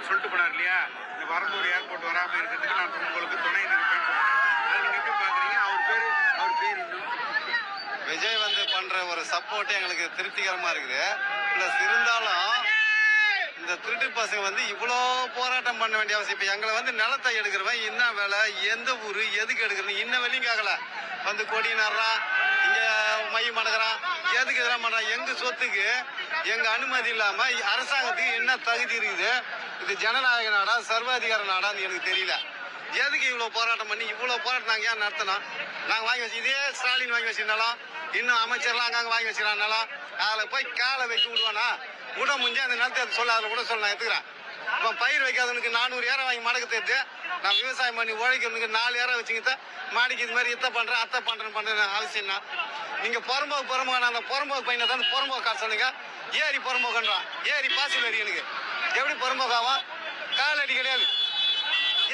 வந்து சொல்லிட்டு போனார் இல்லையா? இந்த வரம்பூர் ஏர்போர்ட் வராமல் இருக்கிறதுக்கு நான் உங்களுக்கு துணை நிற்பேன். அதை நீங்க எப்படி அவர் பேர் அவர் பேர் விஜய் வந்து பண்ணுற ஒரு சப்போர்ட் எங்களுக்கு திருப்திகரமாக இருக்குது. ப்ளஸ் இருந்தாலும் இந்த திருட்டு பசங்க வந்து இவ்வளோ போராட்டம் பண்ண வேண்டிய அவசியம். இப்போ எங்களை வந்து நிலத்தை எடுக்கிறவன் என்ன வேலை? எந்த ஊர்? எதுக்கு எடுக்கிறது இன்ன வெளியும் கேட்கல வந்து கொடி நடுறான் இங்கே மையம் மடக்கிறான். எதுக்கு இதெல்லாம் பண்ணுறான் எங்கள் சொத்துக்கு எங்கள் அனுமதி இல்லாமல் அரசாங்கத்துக்கு என்ன தகுதி இருக்குது? இது ஜனநாயக நாடா சர்வாதிகார நாடான்னு எனக்கு தெரியல. எதுக்கு இவ்வளோ போராட்டம் பண்ணி இவ்வளோ போராட்டம் நாங்கள் ஏன் நடத்தணும் நாங்கள் வாங்கி வச்சு இதே ஸ்டாலின் வாங்கி வச்சிருந்தாலும் இன்னும் அமைச்சர்லாம் அங்கங்கே வாங்கி வச்சிருந்தாலும் அதில் போய் காலை வைக்க விடுவானா? விட முடிஞ்சு அந்த நிலத்தை அது சொல்ல அதில் கூட சொல்ல நான் எடுத்துக்கிறேன். இப்போ பயிர் வைக்காதவனுக்கு நானூறு ஏரம் வாங்கி மடக்கு தேர்த்து நான் விவசாயம் பண்ணி உழைக்கிறவனுக்கு நாலு ஏரம் வச்சுக்கிட்ட மாடிக்கு இது மாதிரி இத்த பண்ணுறேன் அத்தை பண்ணுறேன் பண்றேன் அவசியம்னா நீங்கள் நீங்க புறம்போக்கு புறம்போக்கு அந்த புறம்போக்கு பையனை தான் புறம்போக்கு காசு சொல்லுங்க ஏரி புறம்போக்குன்றான். ஏரி பாசில் ஏரி எனக்கு. எப்படி புறம்போக்காவும் காலடி கிடையாது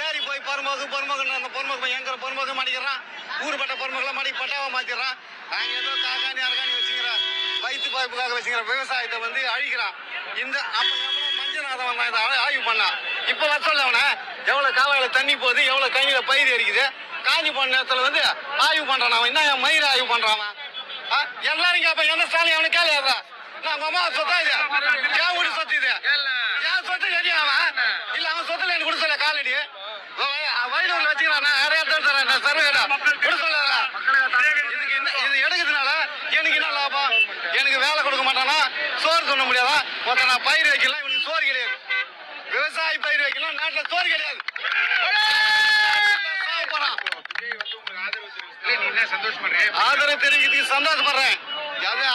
ஏறி போய் பரமோக்கு பரமோக்கு அந்த பரமோக்கு எங்கிற பரமோக்கு மாட்டிக்கிறான். பட்ட பரமோக்கெல்லாம் மாட்டி பட்டாவை மாத்திடுறான். நாங்க ஏதோ காக்காணி அரகாணி வச்சுக்கிறோம் வயிற்று பாய்ப்புக்காக வச்சுக்கிற விவசாயத்தை வந்து அழிக்கிறான். இந்த அப்ப எவ்வளவு மஞ்சநாதம் வந்தான் இதை ஆய்வு பண்ணான் இப்ப வர சொல்ல அவனை எவ்வளவு காலால தண்ணி போகுது எவ்வளவு கனியில பயிர் எரிக்குது? காஞ்சி போன நேரத்துல வந்து ஆய்வு பண்றான் அவன். என்ன என் மயிர் ஆய்வு பண்றான் ஆ? எல்லாரும் கேப்ப எந்த ஸ்டாலின் அவனுக்கு கேள்வி நான் உங்க அம்மா சொத்தா இது? என் வீடு சொத்து இது என் சொத்து சரியா அவன் இல்ல அவன் சொத்துல எனக்கு கொடுக்கல காலடி. வயலூர்ல வச்சுக்கிறான் நிறைய தரேன் சர்வேடா கொடுக்கல இதுக்கு இது எடுக்கிறதுனால எனக்கு என்ன லாபம்? எனக்கு வேலை கொடுக்க மாட்டானா? சோறு சொல்ல முடியாதா? மொத்த நான் பயிர் வைக்கலாம் இவனுக்கு சோறு கிடையாது. விவசாயி பயிர் வைக்கலாம் நாட்டுல சோறு கிடையாது. ஆதரவு தெரிவிக்கிறதுக்கு சந்தோஷப்படுறேன்.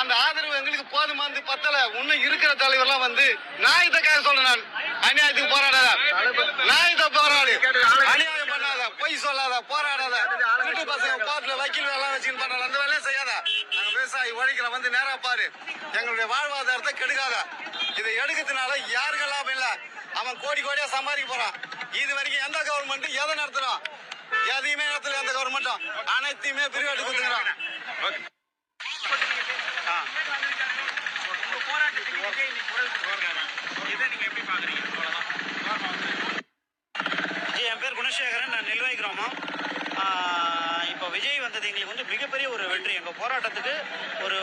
அந்த ஆதரவு எங்களுக்கு போதுமானது பத்தல. இன்னும் இருக்கிற தலைவர்லாம் வந்து நியாயத்துக்காக சொல்றேன் நான். அநியாயத்துக்கு போராடாத. நியாயத்தை போராடு. அநியாயம் பண்ணாத. பொய் சொல்லாத. போராடாத. வீட்டு பசங்க கோர்ட்ல வக்கீல் வேலை வச்சுன்னு பண்றாங்க அந்த வேலையும் செய்யாத. நாங்க விவசாயி உழைக்கிற வந்து நேரா பாரு. எங்களுடைய வாழ்வாதாரத்தை கெடுக்காத. இதை எடுக்கிறதுனால யாருக்கும் லாபம் இல்ல. அவன் கோடி கோடியா சம்பாதிக்க போறான். இது வரைக்கும் எந்த கவர்மெண்ட் எதை நடத்துறோம்? எதையுமே நடத்தல எந்த கவர்மெண்ட்டும் அனைத்தையுமே பிரிவாட்டு கொடுத்துக்கிறான். ஜி என் பேர் குணசேகரன். நான் நெல்வாய் கிராமம். இப்போ விஜய் வந்தது எங்களுக்கு வந்து மிகப்பெரிய ஒரு வெற்றி. எங்கள் போராட்டத்துக்கு ஒரு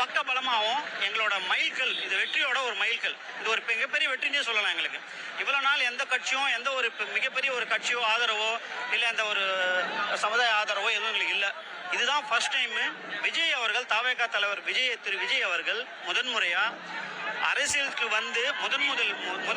பக்க பலமாகவும் எங்களோட மைல்கல் இது வெற்றியோட ஒரு மைல்கல். இது ஒரு மிகப்பெரிய வெற்றினே சொல்லலாம் எங்களுக்கு. இவ்வளோ நாள் எந்த கட்சியும் எந்த ஒரு மிகப்பெரிய ஒரு கட்சியோ ஆதரவோ இல்லை அந்த ஒரு சமுதாய ஆதரவோ எதுவும் எங்களுக்கு இல்லை. இதுதான் ஃபர்ஸ்ட் டைமு விஜய் அவர்கள் தாவேகா தலைவர் விஜய் திரு விஜய் அவர்கள் முதன்முறையாக அரசியலுக்கு வந்து முதன் முதல் முதல்